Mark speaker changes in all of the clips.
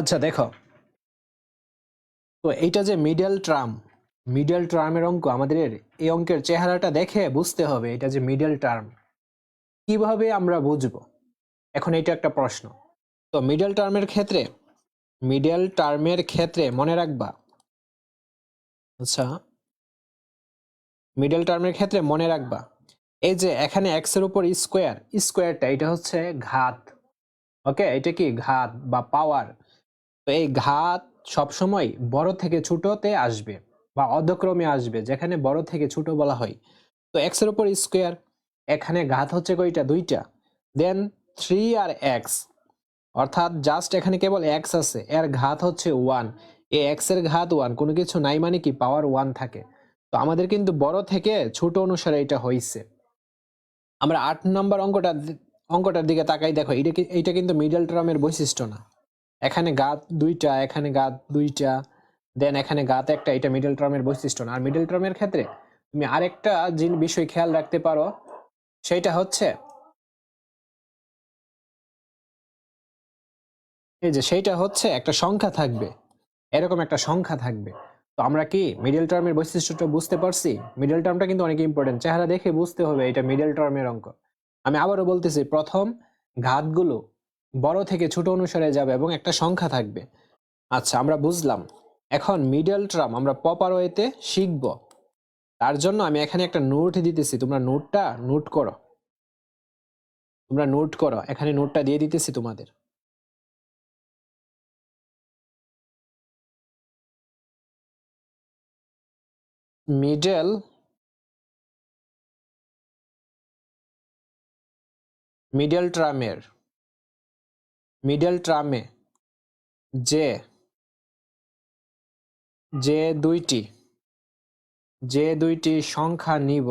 Speaker 1: আচ্ছা দেখো। তো এইটা যে মিডল টার্ম মিডল টার্মের অঙ্ক, আমাদের এই অঙ্কের চেহারাটা দেখে বুঝতে হবে এটা যে মিডল টার্ম কীভাবে আমরা বুঝব? এখন এটা একটা প্রশ্ন। তো মিডল টার্মের ক্ষেত্রে মিডল টার্মের ক্ষেত্রে মনে রাখবা আচ্ছা মিডল টার্মের ক্ষেত্রে মনে রাখবা, এই যে এখানে এক্সের উপর স্কোয়ার স্কোয়ারটা এটা হচ্ছে ঘাত ওকে এটা কি? ঘাত বা পাওয়ার তো এই ঘাত সবসময় বড় থেকে ছোটতে আসবে বা অধক্রমে আসবে, যেখানে বড় থেকে ছোট বলা হয়। তো এক্সের উপর স্কোয়ার এখানে ঘাত হচ্ছে কয়টা? দুইটা। দেন থ্রি আর এক্স অর্থাৎ জাস্ট এখানে কেবল এক্স আছে, এর ঘাত হচ্ছে ওয়ান এ এক্সের ঘাত ওয়ান কোনো কিছু নাই মানে কি পাওয়ার ওয়ান থাকে। তো আমাদের কিন্তু বড় থেকে ছোট অনুসারে এটা হয়েছে আমরা আট নম্বর অঙ্কটা, অঙ্কটার দিকে তাকাই, দেখো এটা কি, এইটা কিন্তু মিডল টার্মের বৈশিষ্ট্য না। এখানে গাত দুইটা, এখানে গাত দুইটা দেন এখানে গাত একটা, এটা মিডল টার্মের বৈশিষ্ট্য না। আর মিডল টার্মের ক্ষেত্রে তুমি আরেকটা জিন বিষয় খেয়াল রাখতে পারো, সেটা হচ্ছে এই যে সেইটা হচ্ছে একটা সংখ্যা থাকবে। এরকম একটা সংখ্যা থাকবে। তো আমরা কি মিডল টার্মের বৈশিষ্ট্যটা বুঝতে পারছি? মিডল টার্মটা কিন্তু অনেক ইম্পর্টেন্ট চেহারা দেখে বুঝতে হবে এটা মিডল টার্মের অঙ্ক। আমি আবারও বলতেছি, প্রথম ঘাতগুলো বড় থেকে ছোট অনুসারে যাবে এবং একটা সংখ্যা থাকবে। আচ্ছা আমরা বুঝলাম। এখন মিডল টার্ম আমরা প্রপার ওয়েতে শিখব। তার জন্য আমি এখানে একটা নোট দিতেছি। তোমরা নোটটা নোট করো। তোমরা নোট করো। এখানে নোটটা দিয়ে দিতেছি তোমাদের। মিডল মিডল ট্রামের মিডল ট্রামে যে যে দুইটি যে দুইটি সংখ্যা নিব,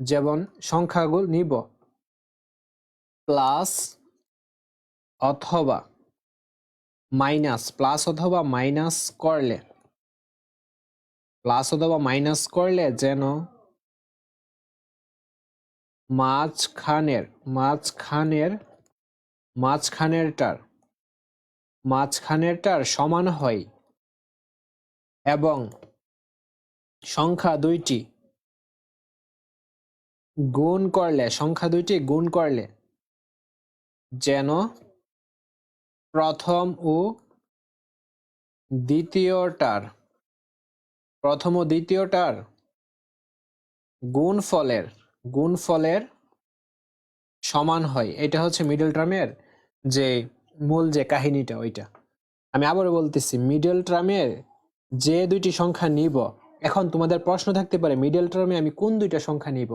Speaker 1: যেমন সংখ্যাগুলো নিব, প্লাস অথবা মাইনাস, প্লাস অথবা মাইনাস করলে, প্লাস অথবা মাইনাস করলে যেন মাঝখানের মাঝখানের মাঝখানেরটার মাঝখানেরটার সমান হয় এবং সংখ্যা দুইটি গুণ করলে, সংখ্যা দুইটি গুণ করলে যেন প্রথম ও দ্বিতীয়টার, প্রথম ও দ্বিতীয়টার গুণফলের গুণফলের সমান হয়। এটা হচ্ছে মিডল টার্মের যে মূল যে কাহিনীটা ওইটা। আমি আবারও বলতেছি মিডল টার্মের যে দুইটি সংখ্যা নিব, এখন তোমাদের প্রশ্ন থাকতে পারে মিডল টার্মে আমি কোন দুইটা সংখ্যা নিব?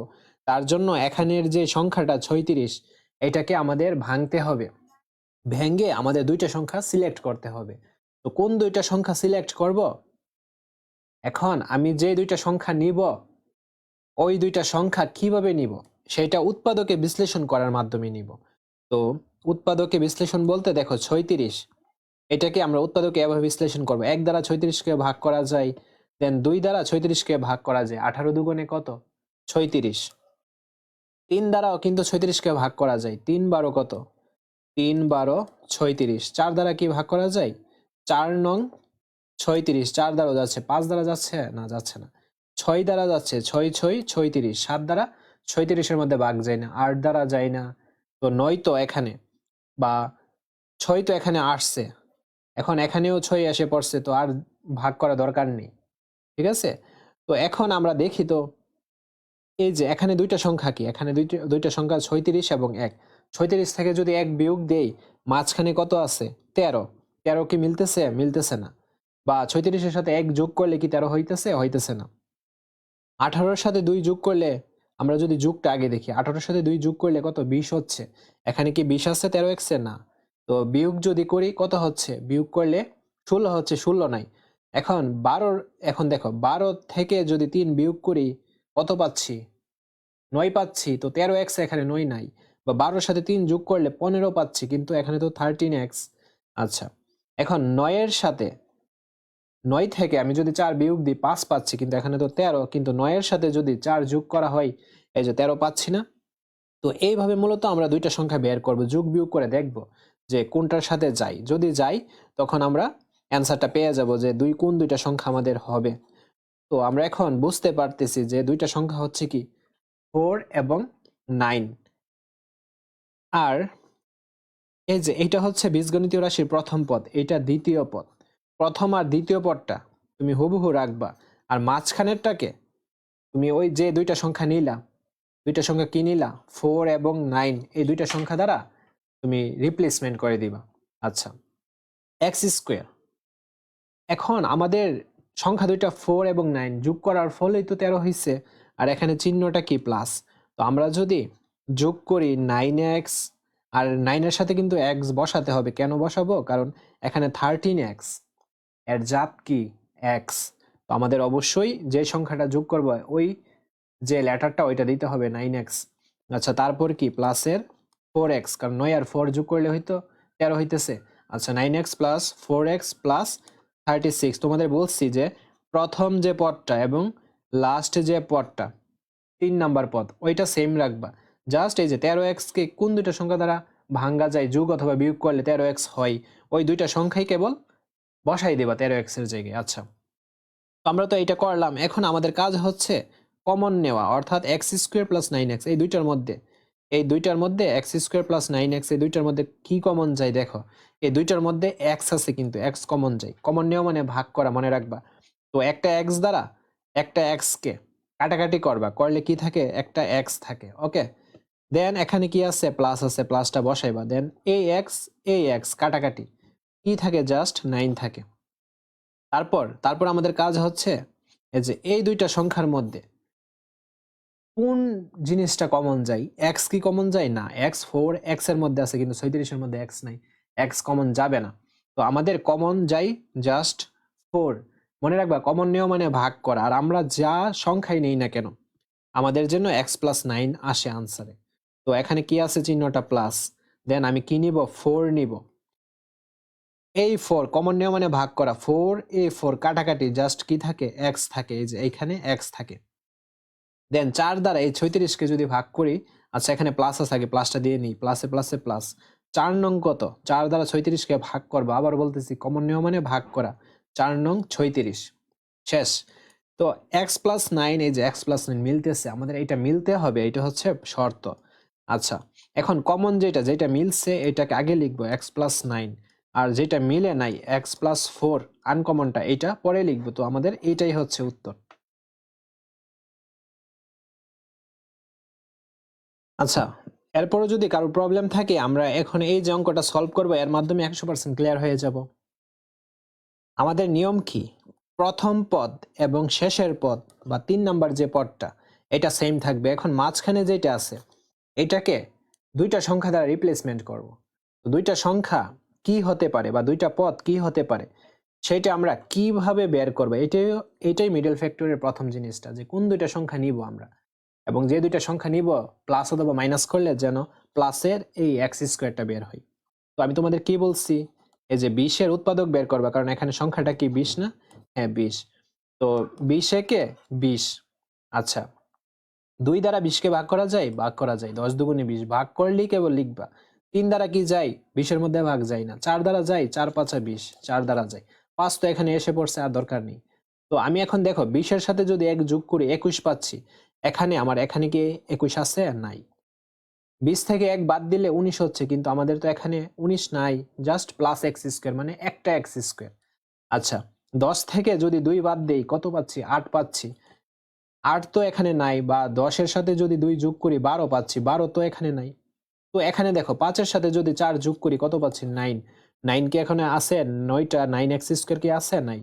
Speaker 1: তার জন্য এখানের যে সংখ্যাটা ছয়ত্রিশ, এটাকে আমাদের ভাঙতে হবে। ভেঙে আমাদের দুইটা সংখ্যা সিলেক্ট করতে হবে। তো কোন দুইটা সংখ্যা সিলেক্ট করব? এখন আমি যে দুইটা সংখ্যা নিব, ওই দুইটা সংখ্যা কীভাবে নিব? সেটা উৎপাদকে বিশ্লেষণ করার মাধ্যমে নিব। তো উৎপাদকে বিশ্লেষণ বলতে দেখো ছয়ত্রিশ। এটাকে আমরা উৎপাদকে এভাবে বিশ্লেষণ করব। এক দ্বারা ছয়ত্রিশকে ভাগ করা যায় দেন দুই দ্বারা ছয়ত্রিশকে ভাগ করা যায়। আঠারো দুগুণে কত? ছয়ত্রিশ। তিন দ্বারাও কিন্তু ছয়ত্রিশকে ভাগ করা যায়। তিন বারো কত? তিন বারো ছয়ত্রিশ। চার দ্বারা কি ভাগ করা যায়? চার নং ছয়ত্রিশ। চার দ্বারা যাচ্ছে, পাঁচ দ্বারা যাচ্ছে? না যাচ্ছে না। ছয় দ্বারা যাচ্ছে, ছয় ছয়, ছয়ত্রিশ। সাত দ্বারা ছয়ত্রিশের মধ্যে ভাগ যায় না। আট দ্বারা যায় না। তো নয় তো এখানে বা ছয় তো এখানে আসছে। এখন এখানেও ছয় এসে পড়ছে, তো আর ভাগ করা দরকার নেই। ঠিক আছে? তো এখন আমরা দেখি তো, এই যে এখানে দুইটা সংখ্যা কি? এখানে দুইটা দুইটা সংখ্যা ছয়ত্রিশ এবং এক। ছয়ত্রিশ থেকে যদি এক বিয়োগ দেই, মাঝখানে কত আছে? তেরো। তেরো কি মিলতেছে? মিলতেছে না। বা ছয়ত্রিশের সাথে এক যোগ করলে কি তেরো হইতেছে? হইতেছে না। আঠারোর সাথে দুই যোগ করলে আমরা যদি যুগটা আগে দেখি, আঠারোর সাথে দুই যোগ করলে কত? বিশ হচ্ছে। এখানে কি বিশ আছে, তেরো এক্সে না। তো বিয়োগ যদি করি, কত হচ্ছে? বিয়োগ করলে ষোলো হচ্ছে, ষোলো নাই। এখন বারোর এখন দেখো, বারো থেকে যদি তিন বিয়োগ করি, কত পাচ্ছি? নয় পাচ্ছি। তো তেরো এক্স এখানে নয় নাই। বা বারোর সাথে তিন যোগ করলে পনেরো পাচ্ছি, কিন্তু এখানে তো থার্টিন এক্স আচ্ছা এখন নয়ের সাথে নয় থেকে আমি যদি চার বিয়োগ দিই, পাঁচ পাচ্ছি, কিন্তু এখানে তো তেরো, কিন্তু নয়ের সাথে যদি চার যোগ করা হয়, এই যে তেরো পাচ্ছি না। তো এইভাবে মূলত আমরা দুইটা সংখ্যা বের করব, যোগ বিয়োগ করে দেখব যে কোনটার সাথে যাই। যদি যাই, তখন আমরা অ্যান্সারটা পেয়ে যাব যে দুই কোন দুইটা সংখ্যা আমাদের হবে। তো আমরা এখন বুঝতে পারতেছি যে দুইটা সংখ্যা হচ্ছে কি? ফোর এবং নাইন। আর এই যে এটা হচ্ছে বীজগণিতীয় রাশির প্রথম পদ, এটা দ্বিতীয় পদ। প্রথম আর দ্বিতীয় পদটা তুমি হুবহু রাখবা। আর মাঝখানেরটাকে তুমি ওই যে দুইটা সংখ্যা নিলা, দুইটা সংখ্যা কি নিলা? ফোর এবং নাইন এই দুইটা সংখ্যা দ্বারা তুমি রিপ্লেসমেন্ট করে দিবা। আচ্ছা এক্স স্কোয়ার এখন আমাদের সংখ্যা দুইটা ফোর এবং নাইন যোগ করার ফলেই তো তেরো হয়েছে আর এখানে চিহ্নটা কি? প্লাস তো আমরা যদি যোগ করি নাইন এক্স আর নাইনের সাথে কিন্তু এক্স বসাতে হবে। কেন বসাবো? কারণ এখানে থার্টিন এক্স এর জাত কি? এক্স তো আমাদের অবশ্যই যে সংখ্যাটা যোগ করব, ওই যে লেটারটা ওইটা দিতে হবে নাইন এক্স আচ্ছা তারপর কি? প্লাসের ফোর এক্স কারণ নয় আর ফোর যোগ করলে হয়তো তেরো হইতেছে। আচ্ছা nine X plus four X plus thirty six তোমাদের বলছি যে প্রথম যে পদটা এবং লাস্ট যে পদটা, তিন নাম্বার পদ, ওইটা সেম রাখবা। জাস্ট এই যে তেরো এক্সকে কোন দুইটা সংখ্যা দ্বারা ভাঙ্গা যায়, যুগ অথবা বিয়োগ করলে তেরো এক্স হয়, ওই দুইটা সংখ্যাই কেবল বসাই দেবা তেরো এক্সের জায়গায়। আচ্ছা। তো আমরা তো এটা করলাম। এখন আমাদের কাজ হচ্ছে কমন নেওয়া, অর্থাৎ X square plus nine X এই দুইটার মধ্যে, এই দুইটার মধ্যে X square plus nine X এই দুইটার মধ্যে কি কমন যায় দেখো? এই দুইটার মধ্যে এক্স আছে কিন্তু এক্স কমন যায়। কমন নেওয়া মানে ভাগ করা, মনে রাখবা। তো একটা এক্স দ্বারা একটা এক্সকে কাটাকাটি করবা। করলে কি থাকে? একটা এক্স থাকে, ওকে? দেন এখানে কি আছে? প্লাস আছে প্লাসটা বসাইবা। দেন এই এক্স এই এক্স কাটাকাটি। কি থাকে জাস্ট নাইন থাকে। তারপর তারপর আমাদের কাজ হচ্ছে এই যে এই দুইটা সংখ্যার মধ্যে কোন জিনিসটা কমন যায় এক্স কি কমন যায়? না এক্স ফোর এক্সের মধ্যে আছে কিন্তু ছয়ত্রিশের মধ্যে এক্স নাই। এক্স কমন যাবে না। তো আমাদের কমন যাই জাস্ট ফোর মনে রাখবা কমন নেওয়া মানে ভাগ করা। আর আমরা যা সংখ্যাই নেই না কেন, আমাদের জন্য এক্স প্লাস নাইন আসে আনসারে তো এখানে কি আছে চিহ্নটা প্লাস দেন আমি কি নিব? ফোর নিব। এই ফোর কমন নিয়ম মানে ভাগ করা। ফোর এ ফোর কাটাকাটি জাস্ট কি থাকে? এক্স থাকে। এই যে এইখানে এক্স থাকে। দেন চার দ্বারা এই ছয়ত্রিশকে যদি ভাগ করি আচ্ছা এখানে প্লাস আগে প্লাসটা দিয়ে নিই। প্লাসে প্লাসে প্লাস চার নং কত? চার দ্বারা ছয়ত্রিশকে ভাগ করব। আবার বলতেছি কমন নিয়ম মানে ভাগ করা। চার নং ছয়ত্রিশ। শেষ। তো এক্স প্লাস নাইন এই যে এক্স প্লাস নাইন মিলতেছে। আমাদের এটা মিলতে হবে। এটা হচ্ছে শর্ত। আচ্ছা এখন কমন যেটা যেটা মিলছে, এটাকে আগে লিখব। এক্স প্লাস নাইন আর যেটা মিলে নাই এক্স প্লাস ফোর আনকমনটা এটা পরে লিখব। তো আমাদের এইটাই হচ্ছে উত্তর। আচ্ছা এরপরও যদি কারও প্রবলেম থাকে, আমরা এখন এই যে অঙ্কটা সলভ করব, এর মাধ্যমে একশো পার্সেন্ট ক্লিয়ার হয়ে যাব। আমাদের নিয়ম কি? প্রথম পদ এবং শেষের পদ বা তিন নাম্বার যে পদটা, এটা সেম থাকবে। এখন মাঝখানে যেটা আছে, এটাকে দুইটা সংখ্যা দ্বারা রিপ্লেসমেন্ট করব। দুইটা সংখ্যা কি হতে পারে বা দুইটা পদ কি হতে পারে, সেটা আমরা কীভাবে বের করব, এটাই এটাই মিডল ফ্যাক্টরের প্রথম জিনিসটা যে কোন দুইটা সংখ্যা নিব আমরা। এবং যে দুইটা সংখ্যা নিব প্লাস অথবা মাইনাস করলে যেন প্লাসের এই এক্স স্কোয়ারটা বের হয়। তো আমি তোমাদের কি বলছি, এই যে বিশের উৎপাদক বের করবা, কারণ এখানে সংখ্যাটা কি বিশ না? হ্যাঁ বিশ। তো বিশ একে বিশ আচ্ছা। দুই দ্বারা বিশকে ভাগ করা যায়? ভাগ করা যায়। দশ দুগুণে বিশ ভাগ করলেই কেবল লিখবা। তিন দ্বারা কি যায়? বিশের মধ্যে ভাগ যায় না। চার দ্বারা যায়, চার পাঁচা বিশ, চার দ্বারা যায়। পাঁচ তো এখানে এসে পড়ছে, আর দরকার নেই। তো আমি এখন দেখো, বিশের সাথে যদি এক যোগ করি, একুশ পাচ্ছি। এখানে আমার এখানে কি একুশ আছে? আর নাই। বিশ থেকে এক বাদ দিলে উনিশ হচ্ছে, কিন্তু আমাদের তো এখানে উনিশ নাই। জাস্ট প্লাস এক্স স্কোয়ার মানে একটা এক্স স্কোয়ার। আচ্ছা দশ থেকে যদি দুই বাদ দেই, কত পাচ্ছি? আট পাচ্ছি। আট তো এখানে নাই, বা দশের সাথে যদি দুই যোগ করি, বারো পাচ্ছি। বারো তো এখানে নাই। তো এখানে দেখো পাঁচের সাথে যদি চার যোগ করি, কত পাচ্ছি? নাইন। নাইন কি এখানে আছে? নয়টা, নাইন এক্স স্কোয়ার কি আছে? নাই।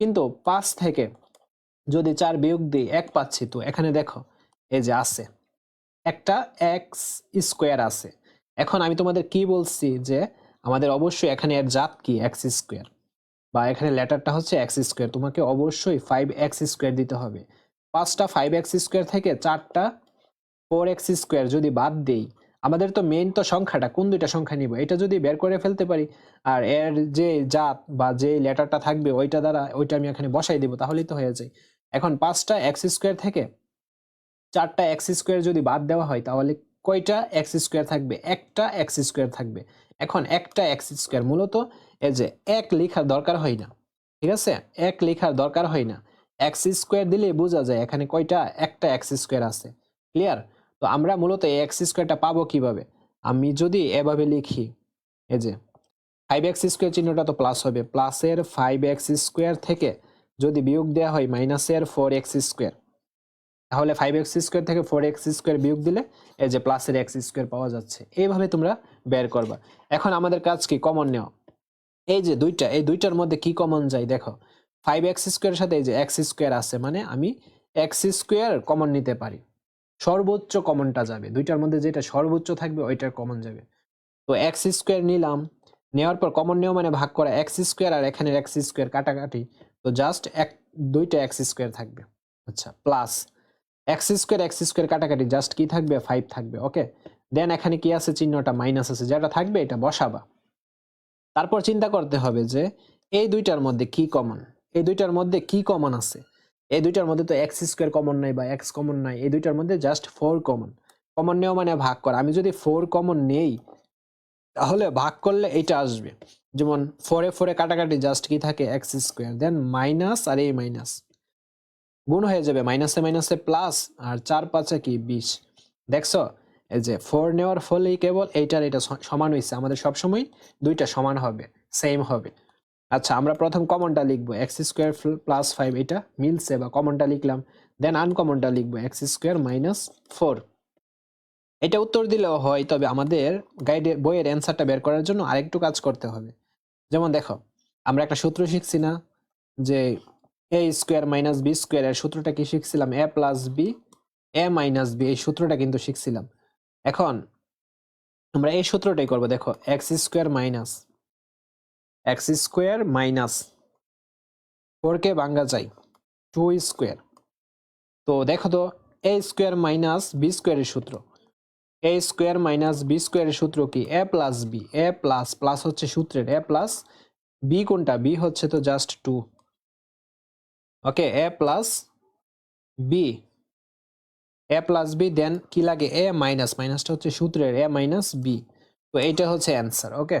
Speaker 1: কিন্তু পাঁচ থেকে যদি চার বিয়োগ দিই, এক পাচ্ছি তো। এখানে দেখো, এই যে আছে। একটা এক্স স্কোয়ার আছে। এখন আমি তোমাদের কি বলছি যে, আমাদের অবশ্যই এখানে এর জাত কি? X square. বা এখানে লেটারটা হচ্ছে এক্স স্কোয়ার। তোমাকে অবশ্যই ফাইভ এক্স স্কোয়ার দিতে হবে। পাঁচটা ফাইভ এক্স স্কোয়ার থেকে চারটা ফোর এক্স স্কোয়ার যদি বাদ দেই আমাদের তো মেইন তো সংখ্যাটা, কোন দুইটা সংখ্যা নিব? এটা যদি বের করে ফেলতে পারি, আর এর যে জাত বা যে লেটারটা থাকবে, ওইটা দ্বারা, ওইটা আমি এখানে বসাই দেবো, তাহলেই তো হয়ে যায়। এখন পাঁচটা এক্স স্কোয়ার থেকে চারটা এক্স স্কোয়ার যদি বাদ দেওয়া হয়, তাহলে কয়টা এক্স স্কোয়ার থাকবে? একটা এক্স স্কোয়ার থাকবে। এখন একটা এক্স স্কোয়ার মূলত এই যে এক লেখার দরকার হয় না, ঠিক আছে? এক লেখার দরকার হয় না। এক্স স্কোয়ার দিলে বোঝা যায় এখানে কয়টা, একটা এক্স স্কোয়ার আছে ক্লিয়ার তো আমরা মূলত এক্স স্কোয়ারটা পাবো কীভাবে? আমি যদি এভাবে লিখি, এই যে ফাইভ এক্স স্কোয়ার চিহ্নটা তো প্লাস হবে প্লাসের ফাইভ এক্স স্কোয়ার থেকে যদি বিয়োগ দেওয়া হয় মাইনাসের ফোর এক্স স্কোয়ার তাহলে ফাইভ এক্স স্কোয়ার থেকে ফোর এক্স স্কোয়ার বিয়োগ দিলে এই যে প্লাসের এক্স স্কোয়ার পাওয়া যাচ্ছে। এইভাবে তোমরা বের করবা। এখন আমাদের কাজ কি? কমন নেওয়া। এই যে দুইটা, এই দুইটার মধ্যে কি কমন যায়? দেখো ফাইভ এক্স স্কোয়ারের সাথে এই যে এক্স স্কোয়ার আছে মানে আমি এক্স স্কোয়ার কমন নিতে পারি। সর্বোচ্চ কমনটা যাবে। দুইটার মধ্যে যেটা সর্বোচ্চ থাকবে, ওইটার কমন যাবে। তো এক্স স্কোয়ার নিলাম। নেওয়ার পর কমন নেওয়া মানে ভাগ করা এক্স স্কোয়ার আর এখানে এক্স স্কোয়ার কাটাকাটি। তো জাস্ট এক, দুইটা এক্স স্কোয়ার থাকবে। আচ্ছা plus X square X square কাটাকাটি জাস্ট কি থাকবে? ফাইভ থাকবে ওকে দেন এখানে কি আছে? চিহ্নটা মাইনাস আছে। যেটা থাকবে, এটা বসাবা। তারপর চিন্তা করতে হবে যে, এই দুইটার মধ্যে কি কমন এই দুইটার মধ্যে কি কমন আছে? এই দুইটার মধ্যে তো এক্স স্কোয়ার কমন নাই বা এক্স কমন নাই, এই দুইটার মধ্যে জাস্ট ফোর কমন কমন নেওয়া মানে ভাগ করা। আমি যদি ফোর কমন নেই, তাহলে ভাগ করলে এইটা আসবে। যেমন ফোরে ফোরে কাটাকাটি জাস্ট কি থাকে? এক্স স্কোয়ার দেন মাইনাস আর এই মাইনাস গুণ হয়ে যাবে মাইনাসে মাইনাসে প্লাস আর চার পাঁচে কি? বিশ। দেখছ? এই যে ফোর নেওয়ার ফলেই কেবল এইটার এটা সমান হয়েছে আমাদের সবসময় দুইটা সমান হবে সেম হবে। আচ্ছা আমরা প্রথম কমনটা লিখব এক্স স্কোয়ার প্লাস ফাইভ এটা মিলছে বা কমনটা লিখলাম দেন আনকমনটা লিখব এক্স স্কোয়ার মাইনাস ফোর এটা উত্তর দিলেও হয়, তবে আমাদের গাইডে বইয়ের অ্যান্সারটা বের করার জন্য আরেকটু কাজ করতে হবে। যেমন দেখো, আমরা একটা সূত্র শিখছি না, যে A square minus B square এর সূত্রটা কি শিখছিলাম? A plus B A minus B এই সূত্রটা কিন্তু শিখছিলাম। এখন, আমরা এই সূত্রটাই করব, দেখো X square minus X square minus four কে ভাঙ্গা যায় টু স্কোয়ার। তো দেখো তো, এ স্কোয়ার মাইনাস বি স্কোয়ারের সূত্র। এ স্কোয়ার মাইনাস বি স্কোয়ারের সূত্র কি? A plus B. A plus plus হচ্ছে সূত্রের, এ প্লাস বি কোনটা? বি হচ্ছে তো just two. Okay, A plus B. A plus B, then কি লাগে? এ মাইনাস, মাইনাসটা হচ্ছে সূত্রের, এ মাইনাস বি। তো এইটা হচ্ছে অ্যান্সার, ওকে?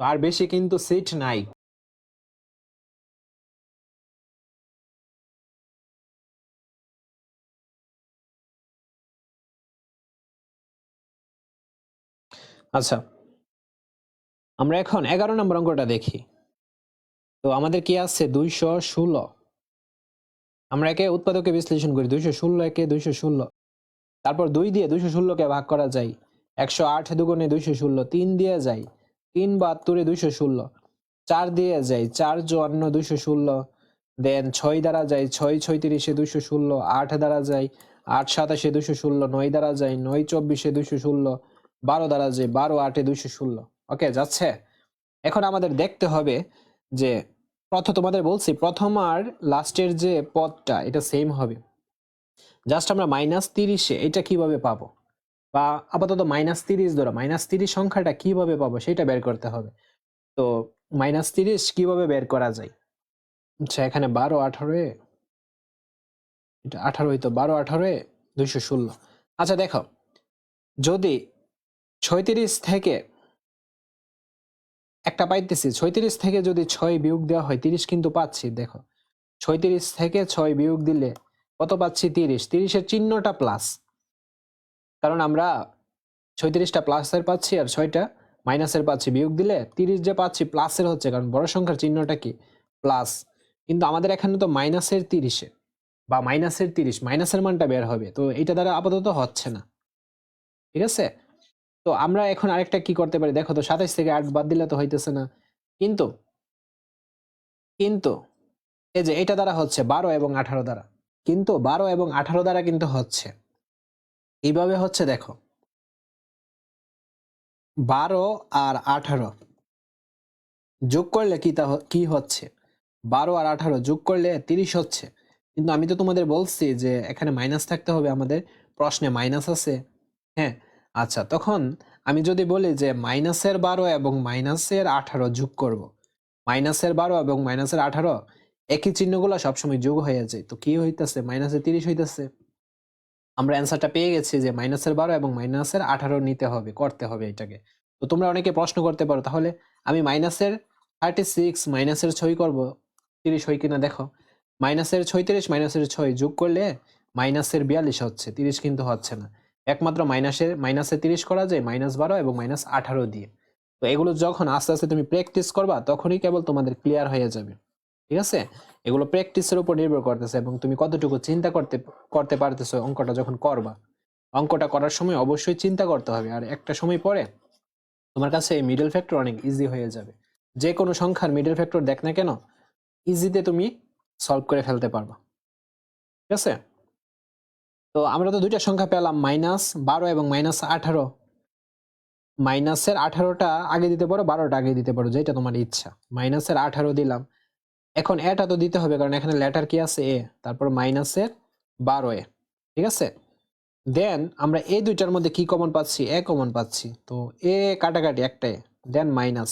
Speaker 1: আর বেশি কিন্তু সিট নাই। আচ্ছা। আমরা এখন এগারো নম্বর অঙ্কটা দেখি। তো আমাদের কি আছে? দুইশো ষোলো। আমরা একে উৎপাদকে বিশ্লেষণ করি। দুইশো ষোলো একে দুইশো ষোলো। তারপর দুই দিয়ে দুইশো ষোলোকে ভাগ করা যায়। একশো আট দুগুণে দুইশো ষোলো, তিন দিয়ে যায়। তিন বাহাত্তরে দুইশো ষোলো, চার দিয়ে যায়, চার চুয়ান্ন দুইশো ষোলো দেন ছয় দ্বারা যায়, ছয় ছয়ত্রিশে দুইশো ষোলো, আট দ্বারা যায়, আট সাতাশে দুইশো ষোলো, নয় দ্বারা যায়, নয় চব্বিশে দুইশো ষোলো, বারো দ্বারা যায়, বারো আটে দুইশো ষোলো। ওকে যাচ্ছে? এখন আমাদের দেখতে হবে যে প্রথম তোমাদের বলছি, প্রথম আর লাস্টের যে পদটা, এটা সেম হবে। জাস্ট আমরা মাইনাস তিরিশে, এটা কীভাবে পাবো? বা আপাতত মাইনাস তিরিশ ধরো মাইনাস তিরিশ সংখ্যাটা কীভাবে পাবো সেটা বের করতে হবে। তো মাইনাস তিরিশ কীভাবে বের করা যায়? আচ্ছা এখানে বারো, আঠারো এটা আঠারো হইতো বারো, আঠারো দুইশো ষোলো। আচ্ছা দেখো, যদি ছয়ত্রিশ থেকে একটা পাইতেছি, ছয়ত্রিশ থেকে যদি ছয় বিয়োগ দেওয়া হয়, তিরিশ কিন্তু পাচ্ছি, দেখো। ছয়ত্রিশ থেকে ছয় বিয়োগ দিলে কত পাচ্ছি? তিরিশ। তিরিশের চিহ্নটা প্লাস কারণ আমরা ছয়ত্রিশটা প্লাসের পাচ্ছি আর ছয়টা মাইনাসের পাচ্ছি। বিয়োগ দিলে তিরিশ যে পাচ্ছি প্লাসের হচ্ছে, কারণ বড় সংখ্যার চিহ্নটা কি? প্লাস। কিন্তু আমাদের এখানে তো মাইনাসের তিরিশে বা মাইনাসের তিরিশ, মাইনাসের মানটা বের হবে। তো এটা দ্বারা আপাতত হচ্ছে না। ঠিক আছে? তো আমরা এখন আরেকটা কি করতে পারি? দেখো তো, সাতাইশ থেকে আট বাদ দিলে তো হইতেছে না। কিন্তু কিন্তু এই যে এটা দ্বারা হচ্ছে বারো এবং আঠারো দ্বারা। কিন্তু বারো এবং আঠারো দ্বারা কিন্তু হচ্ছে। এইভাবে হচ্ছে দেখো। বারো আর আঠারো। যোগ করলে কি তা কি হচ্ছে? বারো আর আঠারো যোগ করলে তিরিশ হচ্ছে। কিন্তু আমি তো তোমাদের বলছি যে এখানে মাইনাস থাকতে হবে আমাদের। প্রশ্নে মাইনাস আছে। হ্যাঁ? আচ্ছা তখন আমি যদি বলি যে মাইনাসের বারো এবং মাইনাসের আঠারো যোগ করব। মাইনাসের বারো এবং মাইনাসের আঠারো, একই চিহ্নগুলো সবসময় যোগ হয়ে যায়। তো কি হইতেছে? মাইনাসের তিরিশ হইতেছে। আমরা অ্যান্সারটা পেয়ে গেছি যে মাইনাসের বারো এবং মাইনাসের আঠারো নিতে হবে, করতে হবে এটাকে। তো তোমরা অনেকে প্রশ্ন করতে পারো, তাহলে আমি মাইনাসের থার্টি সিক্স মাইনাসের ছয় করব, তিরিশ হয় কিনা দেখো। মাইনাসের ছয়ত্রিশ মাইনাসের ছয় যোগ করলে মাইনাসের বিয়াল্লিশ হচ্ছে, তিরিশ কিন্তু হচ্ছে না। একমাত্র মাইনাসের মাইনাসে তিরিশ করা যায় মাইনাস বারো এবং মাইনাস আঠারো দিয়ে। তো এগুলো যখন আস্তে আস্তে তুমি প্র্যাকটিস করবা, তখনই কেবল তোমাদের ক্লিয়ার হয়ে যাবে। ঠিক আছে? এগুলো প্র্যাকটিসের উপর নির্ভর করতেছে এবং তুমি কতটুকু চিন্তা করতে করতে পারতেছো অঙ্কটা যখন করবা, অঙ্কটা করার সময় অবশ্যই চিন্তা করতে হবে। আর একটা সময় পরে তোমার কাছে এই মিডল ফ্যাক্টর অনেক ইজি হয়ে যাবে। যে কোনো সংখ্যার মিডল ফ্যাক্টর দেখ না কেন ইজিতে তুমি সলভ করে ফেলতে পারবা। ঠিক আছে? তো আমরা তো দুইটা সংখ্যা পেলাম মাইনাস বারো এবং মাইনাস আঠারো। মাইনাসের আঠারোটা আগে দিতে পারো, বারোটা আগে দিতে পারো, যেটা তোমার ইচ্ছা। মাইনাসের আঠারো দিলাম। এখন এটা তো দিতে হবে, কারণ এখানে লেটার কি আছে? এ, তারপর মাইনাসের বারো এ, ঠিক আছে? দেন আমরা এই দুইটার মধ্যে কি কমন পাচ্ছি? এ কমন পাচ্ছি। তো এ কাটাকাটি একটাই দেন মাইনাস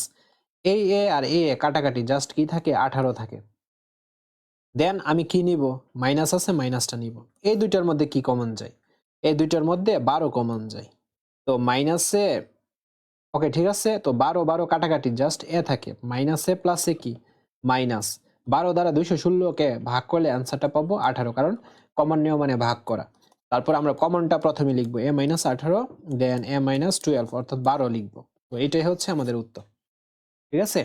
Speaker 1: এই এ আর এ কাটাকাটি জাস্ট কি থাকে? আঠারো থাকে। দেন আমি কি নিব? মাইনাস আছে মাইনাসটা নিব। এই দুইটার মধ্যে কি কমন যায়? এই দুইটার মধ্যে বারো কমন যায়। তো মাইনাসে ওকে ঠিক আছে? তো বারো বারো কাটাকাটি জাস্ট এ থাকে। মাইনাসে প্লাসে কি? মাইনাস বারো দ্বারা দুইশো ষোলোকে ভাগ করলে অ্যান্সারটা পাবো আঠারো, কারণ কমন নিয়ম মানে ভাগ করা। তারপর আমরা কমনটা প্রথমে লিখব এ মাইনাস আঠারো দেন এ মাইনাস টুয়েলভ অর্থাৎ বারো লিখব। তো এটাই হচ্ছে আমাদের উত্তর। ঠিক আছে?